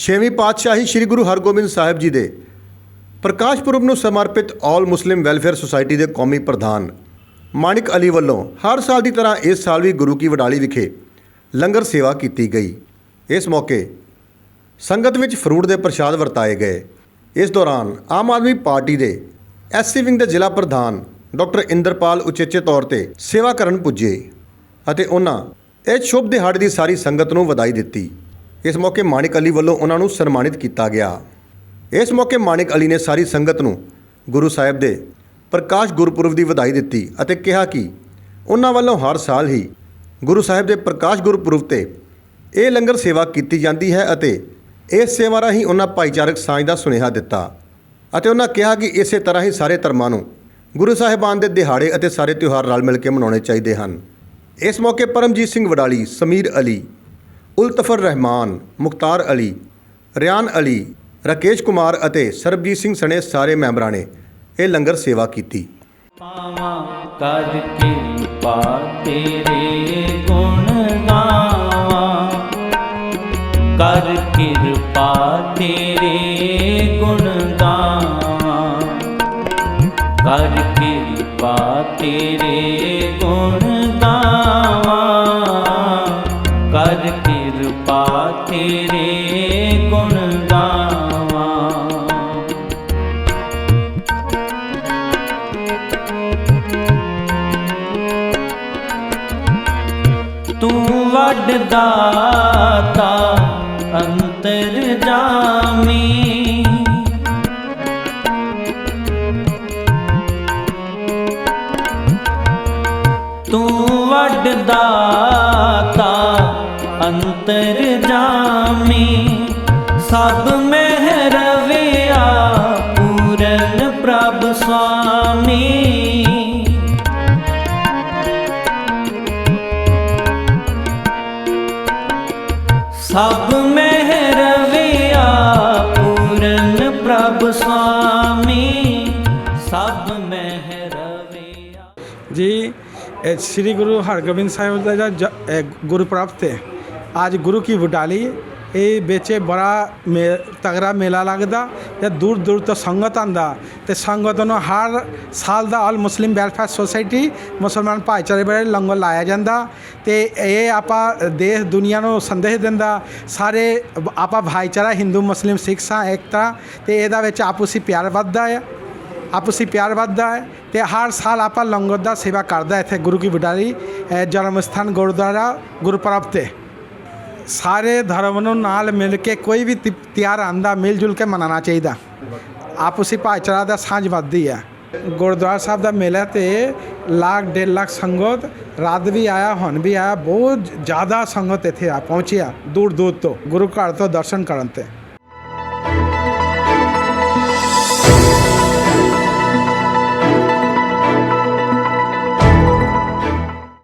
ਛੇਵੀਂ ਪਾਤਸ਼ਾਹੀ ਸ੍ਰੀ ਗੁਰੂ ਹਰਗੋਬਿੰਦ ਸਾਹਿਬ ਜੀ ਦੇ ਪ੍ਰਕਾਸ਼ ਪੁਰਬ ਨੂੰ ਸਮਰਪਿਤ ਆਲ ਮੁਸਲਿਮ ਵੈਲਫੇਅਰ ਸੁਸਾਇਟੀ ਦੇ ਕੌਮੀ ਪ੍ਰਧਾਨ ਮਾਨਿਕ ਅਲੀ ਵੱਲੋਂ ਹਰ ਸਾਲ ਦੀ ਤਰ੍ਹਾਂ ਇਸ ਸਾਲ ਵੀ ਗੁਰੂ ਕੀ ਵਡਾਲੀ ਵਿਖੇ ਲੰਗਰ ਸੇਵਾ ਕੀਤੀ ਗਈ। ਇਸ ਮੌਕੇ ਸੰਗਤ ਵਿੱਚ ਫਰੂਟ ਦੇ ਪ੍ਰਸ਼ਾਦ ਵਰਤਾਏ ਗਏ। ਇਸ ਦੌਰਾਨ ਆਮ ਆਦਮੀ ਪਾਰਟੀ ਦੇ ਐਸਸੀ ਵਿੰਗ ਦੇ ਜ਼ਿਲ੍ਹਾ ਪ੍ਰਧਾਨ ਡਾਕਟਰ ਇੰਦਰਪਾਲ ਉਚੇਚੇ ਤੌਰ ਤੇ ਸੇਵਾ ਕਰਨ ਪੁੱਜੇ ਅਤੇ ਉਹਨਾਂ ਇਹ ਸ਼ੁਭ ਦਿਹਾੜੇ ਦੀ ਸਾਰੀ ਸੰਗਤ ਨੂੰ ਵਧਾਈ ਦਿੱਤੀ। ਇਸ ਮੌਕੇ ਮਾਨਿਕ ਅਲੀ ਵੱਲੋਂ ਉਹਨਾਂ ਨੂੰ ਸਨਮਾਨਿਤ ਕੀਤਾ ਗਿਆ। ਇਸ ਮੌਕੇ ਮਾਨਿਕ ਅਲੀ ਨੇ ਸਾਰੀ ਸੰਗਤ ਨੂੰ ਗੁਰੂ ਸਾਹਿਬ ਦੇ ਪ੍ਰਕਾਸ਼ ਗੁਰਪੁਰਬ ਦੀ ਵਧਾਈ ਦਿੱਤੀ ਅਤੇ ਕਿਹਾ ਕਿ ਉਹਨਾਂ ਵੱਲੋਂ ਹਰ ਸਾਲ ਹੀ ਗੁਰੂ ਸਾਹਿਬ ਦੇ ਪ੍ਰਕਾਸ਼ ਗੁਰਪੁਰਬ ਤੇ ਇਹ ਲੰਗਰ ਸੇਵਾ ਕੀਤੀ ਜਾਂਦੀ ਹੈ ਅਤੇ ਇਸ ਸੇਵਾ ਰਾਹੀਂ ਉਹਨਾਂ ਭਾਈਚਾਰਕ ਸਾਂਝ ਦਾ ਸੁਨੇਹਾ ਦਿੱਤਾ ਅਤੇ ਉਹਨਾਂ ਕਿਹਾ ਕਿ ਇਸੇ ਤਰ੍ਹਾਂ ਹੀ ਸਾਰੇ ਧਰਮਾਂ ਨੂੰ ਗੁਰੂ ਸਾਹਿਬਾਨ ਦੇ ਦਿਹਾੜੇ ਅਤੇ ਸਾਰੇ ਤਿਉਹਾਰ ਰਲ ਮਿਲ ਕੇ ਮਨਾਉਣੇ ਚਾਹੀਦੇ ਹਨ। ਇਸ ਮੌਕੇ ਪਰਮਜੀਤ ਸਿੰਘ ਵਡਾਲੀ, ਸਮੀਰ ਅਲੀ ਉਲਤਫਰ ਰਹਿਮਾਨ, ਮੁਖਤਾਰ ਅਲੀ, ਰਿਆਨ ਅਲੀ, ਰਾਕੇਸ਼ ਕੁਮਾਰ ਅਤੇ ਸਰਬਜੀਤ ਸਿੰਘ ਸਣੇ ਸਾਰੇ ਮੈਂਬਰਾਂ ਨੇ ਇਹ ਲੰਗਰ ਸੇਵਾ ਕੀਤੀ। ਪਾਵਾਂ ਕਰ ਕਿਰਪਾ, ਤੇਰੇ ਗੁਣ ਗਾਵਾਂ। ਕਰ ਕਿਰਪਾ, ਤੇਰੇ ਗੁਣ ਗਾਵਾਂ। ਕਰ ਕਿਰਪਾ, ਤੇਰੇ ਗੁਣ ਗਾਵਾਂ। ਕਰ ਤੇਰੇ ਗੁਣ ਗਾਵਾਂ। ਤੂੰ ਵੱਡ ਦਾਤਾ ਅੰਤਰ ਜਾਮੀ ਸਭ ਮਹਿ ਰਵਿਆ ਪੂਰਨ ਪ੍ਰਭ ਸੁਆਮੀ ਸਭ ਮਹਿ ਰਵਿਆ ਪੂਰਨ ਪ੍ਰਭ ਸੁਆਮੀ ਸਭ ਮਹਿ ਰਵਿਆ ਜੀ ਸ੍ਰੀ ਗੁਰੂ ਹਰਗੋਬਿੰਦ ਸਾਹਿਬ ਦਾ ਜ- ਇਹ ਗੁਰਪੁਰਬ ਤੇ ਅੱਜ ਗੁਰੂ ਕੀ ਵਡਾਲੀ ਇਹ ਵਿੱਚ ਬੜਾ ਮੇ ਤਗੜਾ ਮੇਲਾ ਲੱਗਦਾ ਤੇ ਦੂਰ ਦੂਰ ਤੋਂ ਸੰਗਤ ਆਂਦਾ ਤੇ ਸੰਗਤ ਨੂੰ ਹਰ ਸਾਲ ਦਾ ਆਲ ਮੁਸਲਿਮ ਵੈਲਫੇਅਰ ਸੁਸਾਇਟੀ ਮੁਸਲਮਾਨ ਭਾਈਚਾਰੇ ਬਾਰੇ ਲੰਗਰ ਲਾਇਆ ਜਾਂਦਾ ਤੇ ਇਹ ਆਪਾਂ ਦੇਸ਼ ਦੁਨੀਆ ਨੂੰ ਸੰਦੇਸ਼ ਦਿੰਦਾ ਸਾਰੇ ਆਪਾਂ ਭਾਈਚਾਰਾ ਹਿੰਦੂ ਮੁਸਲਿਮ ਸਿੱਖ ਸਾਂ ਏਕਤਾ ਤੇ ਇਹਦਾ ਵਿੱਚ ਆਪਸੀ ਪਿਆਰ ਵੱਧਦਾ ਹੈ ਆਪਸੀ ਪਿਆਰ ਵੱਧਦਾ ਹੈ ਤੇ ਹਰ ਸਾਲ ਆਪਾਂ ਲੰਗਰ ਦਾ ਸੇਵਾ ਕਰਦਾ ਇੱਥੇ ਗੁਰੂ ਕੀ ਵਡਾਲੀ ਜਨਮ ਸਥਾਨ ਗੁਰਦੁਆਰਾ ਗੁਰਪੁਰਬ ਤੇ ਸਾਰੇ ਧਰਮ ਨੂੰ ਨਾਲ ਮਿਲ ਕੇ ਕੋਈ ਵੀ ਤਿ- ਤਿਉਹਾਰ ਆਂਦਾ ਮਿਲ ਜੁਲ ਕੇ ਮਨਾਉਣਾ ਚਾਹੀਦਾ। ਆਪਸੀ ਭਾਈਚਾਰਾ ਦਾ ਸਾਂਝ ਵੱਧਦੀ ਹੈ। ਗੁਰਦੁਆਰਾ ਸਾਹਿਬ ਦਾ ਮੇਲਾ ਤੇ ਲੱਖ, ਡੇਢ ਲੱਖ ਸੰਗਤ, ਰਾਤ ਵੀ ਆਇਆ, ਹੁਣ ਵੀ ਆਇਆ। ਬਹੁਤ ਜ਼ਿਆਦਾ ਸੰਗਤ ਇੱਥੇ ਆ ਪਹੁੰਚਿਆ ਦੂਰ ਦੂਰ ਤੋਂ, ਗੁਰੂ ਘਰ ਤੋਂ ਦਰਸ਼ਨ ਕਰਨ ਤੇ।